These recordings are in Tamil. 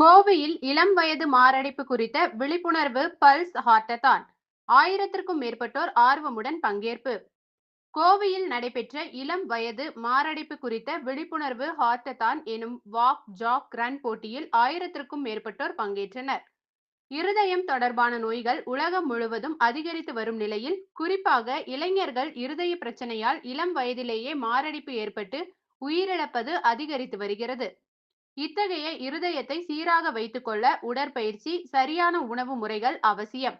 கோவையில் இளம் வயது மாரடைப்பு குறித்த விழிப்புணர்வு பல்ஸ் ஹார்டத்தான் ஆயிரத்திற்கும் மேற்பட்டோர் ஆர்வமுடன் பங்கேற்பு. கோவையில் நடைபெற்ற இளம் வயது மாரடைப்பு குறித்த விழிப்புணர்வு ஹார்டத்தான் எனும் வாக் ஜாக் ரன் போட்டியில் ஆயிரத்திற்கும் மேற்பட்டோர் பங்கேற்றனர். இருதயம் தொடர்பான நோய்கள் உலகம் முழுவதும் அதிகரித்து வரும் நிலையில் குறிப்பாக இளைஞர்கள் இருதய பிரச்சனையால் இளம் வயதிலேயே மாரடைப்பு ஏற்பட்டு உயிரிழப்பது அதிகரித்து வருகிறது. இத்தகைய இருதயத்தை சீராக வைத்துக்கொள்ள உடற்பயிற்சி சரியான உணவு முறைகள் அவசியம்.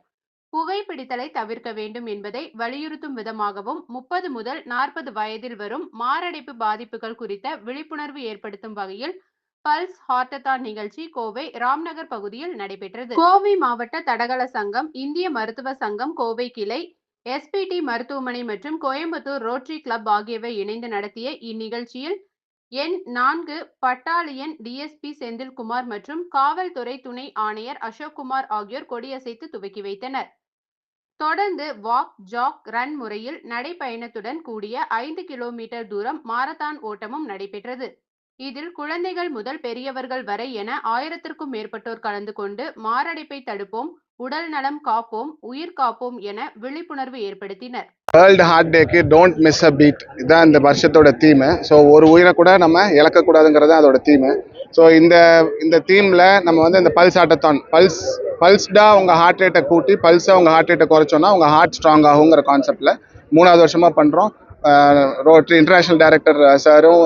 புகைப்பிடித்தலை தவிர்க்க வேண்டும் என்பதை வலியுறுத்தும் விதமாகவும் முப்பது முதல் நாற்பது வயதில் வரும் மாரடைப்பு பாதிப்புகள் குறித்த விழிப்புணர்வு ஏற்படுத்தும் வகையில் பல்ஸ் ஹார்டத்தான் நிகழ்ச்சி கோவை ராம்நகர் பகுதியில் நடைபெற்றது. கோவை மாவட்ட தடகள சங்கம் இந்திய மருத்துவ சங்கம் கோவை கிளை எஸ்பிடி மருத்துவமனை மற்றும் கோயம்புத்தூர் ரோட்டரி கிளப் ஆகியவை இணைந்து நடத்திய இந்நிகழ்ச்சியில் எண் நான்கு பட்டாலியன் டிஎஸ்பி செந்தில்குமார் மற்றும் காவல்துறை துணை ஆணையர் அசோக்குமார் ஆகியோர் கொடியசைத்து துவக்கி வைத்தனர். தொடர்ந்து வாக் ஜாக் ரன் முறையில் நடைப்பயணத்துடன் கூடிய ஐந்து கிலோமீட்டர் தூரம் மாரத்தான் ஓட்டமும் நடைபெற்றது. இதில் குழந்தைகள் முதல் பெரியவர்கள் வரை என ஆயிரத்திற்கும் மேற்பட்டோர் கலந்து கொண்டு மாரடைப்பை தடுப்போம் உடல் நலம் காப்போம் உயிர் காப்போம் என விழிப்புணர்வு ஏற்படுத்தினர். வேர்ல்டு ஹார்ட் டேக்கு டோன்ட் மிஸ் அ பீட் இதுதான் இந்த வருஷத்தோட தீமு ஸோ ஒரு உயிரை கூட நம்ம இழக்கக்கூடாதுங்கிறது அதோட தீமு ஸோ இந்த இந்த தீமில் நம்ம வந்து இந்த பல்ஸ் ஆட்டத்தான். பல்ஸ் பல்ஸ்டாக உங்கள் ஹார்ட் ரேட்டை கூட்டி பல்ஸாக உங்கள் ஹார்ட் ரேட்டை குறைச்சோன்னா உங்கள் ஹார்ட் ஸ்ட்ராங் ஆகுங்கிற கான்செப்டில் மூணாவது வருஷமாக பண்ணுறோம் ரோட்ரி இன்டர்நேஷ்னல் டைரக்டர் சாரும்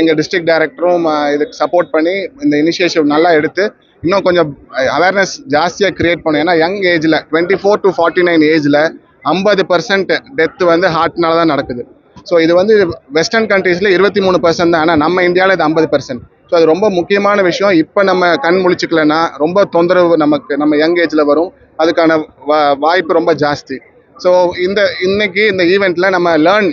எங்கள் டிஸ்ட்ரிக்ட் டைரக்டரும் இதுக்கு சப்போர்ட் பண்ணி இந்த இனிஷியேட்டிவ் நல்லா எடுத்து இன்னும் கொஞ்சம் அவேர்னஸ் ஜாஸ்தியாக க்ரியேட் பண்ணும். ஏன்னா யங் ஏஜில் twenty four to forty nine ஏஜில் ஐம்பது பர்சன்ட் டெத்து வந்து ஹார்ட்னால தான் நடக்குது. ஸோ இது வந்து வெஸ்டர்ன் கண்ட்ரீஸில் இருபத்தி மூணு பர்சன்ட் தான். ஆனால் நம்ம இந்தியாவில் இது ஐம்பது பர்சன்ட் ஸோ அது ரொம்ப முக்கியமான விஷயம். இப்போ நம்ம கண் முழிச்சிக்கலன்னா ரொம்ப தொந்தரவு நமக்கு நம்ம யங் ஏஜில் வரும். அதுக்கான வா வாய்ப்பு ரொம்ப ஜாஸ்தி. ஸோ இந்த இன்னைக்கு இந்த ஈவெண்ட்டில் நம்ம learn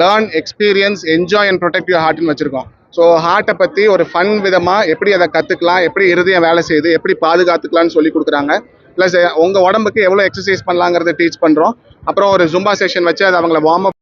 learn experience enjoy and protect your ஹார்ட்னு வச்சுருக்கோம். ஸோ ஹார்ட்டை பற்றி ஒரு ஃபன் விதமாக எப்படி அதை கற்றுக்கலாம் எப்படி இருதயம் வேலை செய்யுது எப்படி பாதுகாத்துக்கலாம்னு சொல்லி கொடுக்குறாங்க. ப்ளஸ் உங்கள் உடம்புக்கு எவ்வளோ எக்ஸசைஸ் பண்ணலாங்கிறத டீச் பண்ணுறோம் அப்புறம் ஒரு ஜும்பா செஷன் வச்சு அதை அவங்கள வார்ம் அப்